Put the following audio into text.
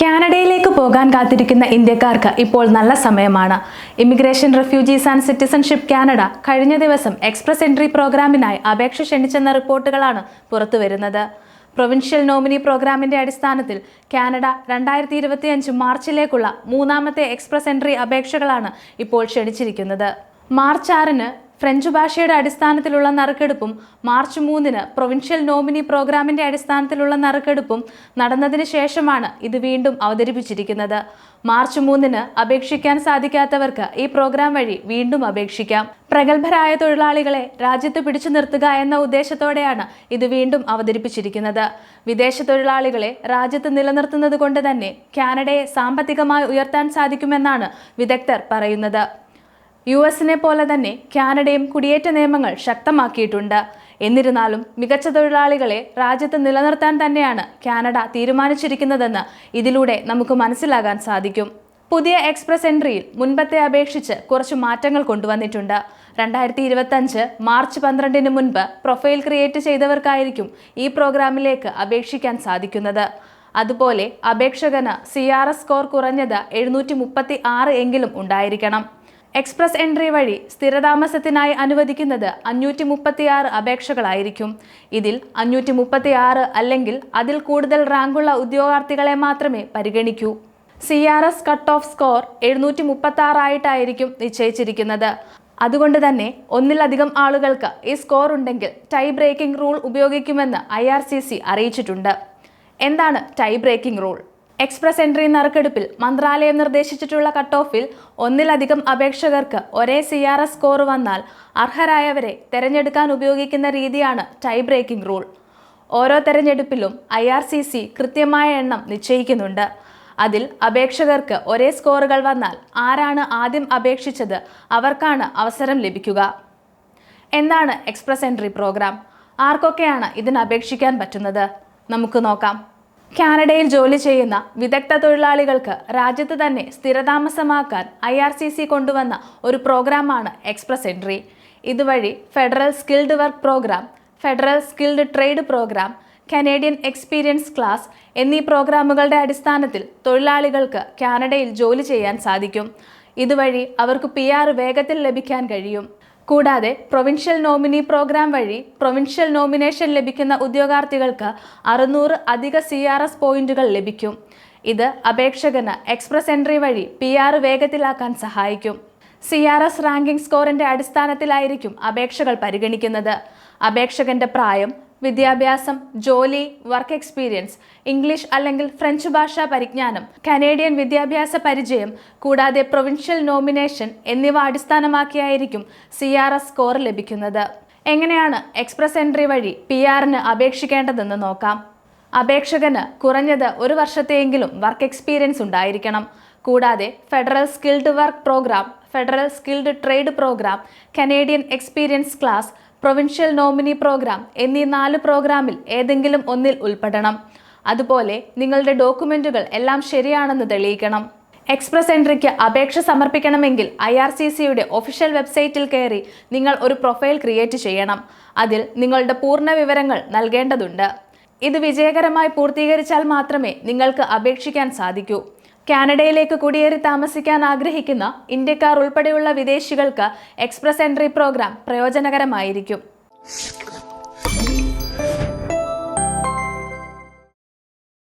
കാനഡയിലേക്ക് പോകാൻ കാത്തിരിക്കുന്ന ഇന്ത്യക്കാർക്ക് ഇപ്പോൾ നല്ല സമയമാണ്. Immigration refugees and citizenship Canada കഴിഞ്ഞ ദിവസം എക്സ്പ്രസ് എൻട്രി പ്രോഗ്രാമിനായി അപേക്ഷ ക്ഷണിച്ചെന്ന റിപ്പോർട്ടുകളാണ് പുറത്തു വരുന്നത്. പ്രൊവിൻഷ്യൽ നോമിനി പ്രോഗ്രാമിന്റെ അടിസ്ഥാനത്തിൽ കാനഡ രണ്ടായിരത്തി ഇരുപത്തിയഞ്ച് മാർച്ചിലേക്കുള്ള മൂന്നാമത്തെ എക്സ്പ്രസ് എൻട്രി അപേക്ഷകളാണ് ഇപ്പോൾ ക്ഷണിച്ചിരിക്കുന്നത്. മാർച്ച് ആറിന് ഫ്രഞ്ച് ഭാഷയുടെ അടിസ്ഥാനത്തിലുള്ള നറുക്കെടുപ്പും മാർച്ച് മൂന്നിന് പ്രൊവിൻഷ്യൽ നോമിനി പ്രോഗ്രാമിന്റെ അടിസ്ഥാനത്തിലുള്ള നറുക്കെടുപ്പും നടന്നതിന് ശേഷമാണ് ഇത് വീണ്ടും അവതരിപ്പിച്ചിരിക്കുന്നത്. മാർച്ച് മൂന്നിന് അപേക്ഷിക്കാൻ സാധിക്കാത്തവർക്ക് ഈ പ്രോഗ്രാം വഴി വീണ്ടും അപേക്ഷിക്കാം. പ്രഗത്ഭരായ തൊഴിലാളികളെ രാജ്യത്ത് പിടിച്ചു നിർത്തുക എന്ന ഉദ്ദേശത്തോടെയാണ് ഇത് വീണ്ടും അവതരിപ്പിച്ചിരിക്കുന്നത്. വിദേശ തൊഴിലാളികളെ രാജ്യത്ത് നിലനിർത്തുന്നത് കൊണ്ട് തന്നെ കാനഡയെ സാമ്പത്തികമായി ഉയർത്താൻ സാധിക്കുമെന്നാണ് വിദഗ്ധർ പറയുന്നത്. യു എസിനെ പോലെ തന്നെ കാനഡയും കുടിയേറ്റ നിയമങ്ങൾ ശക്തമാക്കിയിട്ടുണ്ട്. എന്നിരുന്നാലും മികച്ച തൊഴിലാളികളെ രാജ്യത്ത് നിലനിർത്താൻ തന്നെയാണ് കാനഡ തീരുമാനിച്ചിരിക്കുന്നതെന്ന് ഇതിലൂടെ നമുക്ക് മനസ്സിലാകാൻ സാധിക്കും. പുതിയ എക്സ്പ്രസ് എൻട്രിയിൽ മുൻപത്തെ അപേക്ഷിച്ച് കുറച്ച് മാറ്റങ്ങൾ കൊണ്ടുവന്നിട്ടുണ്ട്. രണ്ടായിരത്തി ഇരുപത്തഞ്ച് മാർച്ച് പന്ത്രണ്ടിന് മുൻപ് പ്രൊഫൈൽ ക്രിയേറ്റ് ചെയ്തവർക്കായിരിക്കും ഈ പ്രോഗ്രാമിലേക്ക് അപേക്ഷിക്കാൻ സാധിക്കുന്നത്. അതുപോലെ അപേക്ഷകന് സി ആർ എസ് സ്കോർ കുറഞ്ഞത് എഴുന്നൂറ്റി മുപ്പത്തി ആറ് എങ്കിലും ഉണ്ടായിരിക്കണം. എക്സ്പ്രസ് എൻട്രി വഴി സ്ഥിരതാമസത്തിനായി അനുവദിക്കുന്നത് അഞ്ഞൂറ്റി മുപ്പത്തിയാറ് അപേക്ഷകളായിരിക്കും. ഇതിൽ അഞ്ഞൂറ്റി മുപ്പത്തിയാറ് അല്ലെങ്കിൽ അതിൽ കൂടുതൽ റാങ്കുള്ള ഉദ്യോഗാർത്ഥികളെ മാത്രമേ പരിഗണിക്കൂ. C R S cut off score എഴുന്നൂറ്റി മുപ്പത്തി ആറായിട്ടായിരിക്കും നിശ്ചയിച്ചിരിക്കുന്നത്. അതുകൊണ്ട് തന്നെ ഒന്നിലധികം ആളുകൾക്ക് ഈ സ്കോർ ഉണ്ടെങ്കിൽ ടൈ ബ്രേക്കിംഗ് റൂൾ ഉപയോഗിക്കുമെന്ന് ഐ അറിയിച്ചിട്ടുണ്ട്. എന്താണ് tie breaking rule express entry നറുക്കെടുപ്പിൽ മന്ത്രാലയം നിർദ്ദേശിച്ചിട്ടുള്ള കട്ട് ഓഫിൽ ഒന്നിലധികം അപേക്ഷകർക്ക് ഒരേ സി ആർ എസ് സ്കോർ വന്നാൽ അർഹരായവരെ തെരഞ്ഞെടുക്കാൻ ഉപയോഗിക്കുന്ന രീതിയാണ് ടൈ ബ്രേക്കിംഗ് റൂൾ ഓരോ തെരഞ്ഞെടുപ്പിലും ഐ ആർ സി സി കൃത്യമായ എണ്ണം നിശ്ചയിക്കുന്നുണ്ട്. അതിൽ അപേക്ഷകർക്ക് ഒരേ സ്കോറുകൾ വന്നാൽ ആരാണ് ആദ്യം അപേക്ഷിച്ചത് അവർക്കാണ് അവസരം ലഭിക്കുക. എന്താണ് എക്സ്പ്രസ് എൻട്രി പ്രോഗ്രാം. ആർക്കൊക്കെയാണ് ഇതിന് അപേക്ഷിക്കാൻ പറ്റുന്നത്? നമുക്ക് നോക്കാം. കാനഡയിൽ ജോലി ചെയ്യുന്ന വിദഗ്ധ തൊഴിലാളികൾക്ക് രാജ്യത്ത് തന്നെ സ്ഥിരതാമസമാക്കാൻ ഐ ആർ സി സി കൊണ്ടുവന്ന ഒരു പ്രോഗ്രാമാണ് എക്സ്പ്രസ് എൻട്രി ഇതുവഴി federal skilled work program federal skilled trade program Canadian experience class എന്നീ പ്രോഗ്രാമുകളുടെ അടിസ്ഥാനത്തിൽ തൊഴിലാളികൾക്ക് കാനഡയിൽ ജോലി ചെയ്യാൻ സാധിക്കും. ഇതുവഴി അവർക്ക് പി വേഗത്തിൽ ലഭിക്കാൻ കഴിയും. കൂടാതെ പ്രൊവിൻഷ്യൽ നോമിനി പ്രോഗ്രാം വഴി പ്രൊവിൻഷ്യൽ നോമിനേഷൻ ലഭിക്കുന്ന ഉദ്യോഗാർത്ഥികൾക്ക് അറുന്നൂറ് അധിക സി ആർ എസ് പോയിന്റുകൾ ലഭിക്കും. ഇത് അപേക്ഷകന് എക്സ്പ്രസ് എൻട്രി വഴി പി ആർ വേഗത്തിലാക്കാൻ സഹായിക്കും. സി ആർ എസ് റാങ്കിംഗ് സ്കോറിന്റെ അടിസ്ഥാനത്തിലായിരിക്കും അപേക്ഷകൾ പരിഗണിക്കുന്നത്. അപേക്ഷകന്റെ പ്രായം വിദ്യാഭ്യാസം ജോലി വർക്ക് എക്സ്പീരിയൻസ് ഇംഗ്ലീഷ് അല്ലെങ്കിൽ ഫ്രഞ്ച് ഭാഷാ പരിജ്ഞാനം കനേഡിയൻ വിദ്യാഭ്യാസ പരിചയം കൂടാതെ പ്രൊവിൻഷ്യൽ നോമിനേഷൻ എന്നിവ അടിസ്ഥാനമാക്കിയായിരിക്കും സി സ്കോർ ലഭിക്കുന്നത്. എങ്ങനെയാണ് എക്സ്പ്രസ് എൻട്രി വഴി പി ആറിന് അപേക്ഷിക്കേണ്ടതെന്ന് നോക്കാം. അപേക്ഷകന് കുറഞ്ഞത് ഒരു വർഷത്തെയെങ്കിലും വർക്ക് എക്സ്പീരിയൻസ് ഉണ്ടായിരിക്കണം. കൂടാതെ federal skilled work program federal skilled trade program Canadian experience class provincial nominee program എന്നീ നാല് പ്രോഗ്രാമിൽ ഏതെങ്കിലും ഒന്നിൽ ഉൾപ്പെടണം. അതുപോലെ നിങ്ങളുടെ ഡോക്യുമെന്റുകൾ എല്ലാം ശരിയാണെന്ന് തെളിയിക്കണം. എക്സ്പ്രസ് എൻട്രിക്ക് അപേക്ഷ സമർപ്പിക്കണമെങ്കിൽ ഐ ആർ സി സിയുടെ ഒഫീഷ്യൽ വെബ്സൈറ്റിൽ കയറി നിങ്ങൾ ഒരു പ്രൊഫൈൽ ക്രിയേറ്റ് ചെയ്യണം. അതിൽ നിങ്ങളുടെ പൂർണ വിവരങ്ങൾ നൽകേണ്ടതുണ്ട്. ഇത് വിജയകരമായി പൂർത്തീകരിച്ചാൽ മാത്രമേ നിങ്ങൾക്ക് അപേക്ഷിക്കാൻ സാധിക്കൂ. കാനഡയിലേക്ക് കുടിയേറി താമസിക്കാൻ ആഗ്രഹിക്കുന്ന ഇന്ത്യക്കാർ ഉൾപ്പെടെയുള്ള വിദേശികൾക്ക് എക്സ്പ്രസ് എൻട്രി പ്രോഗ്രാം പ്രയോജനകരമായിരിക്കും.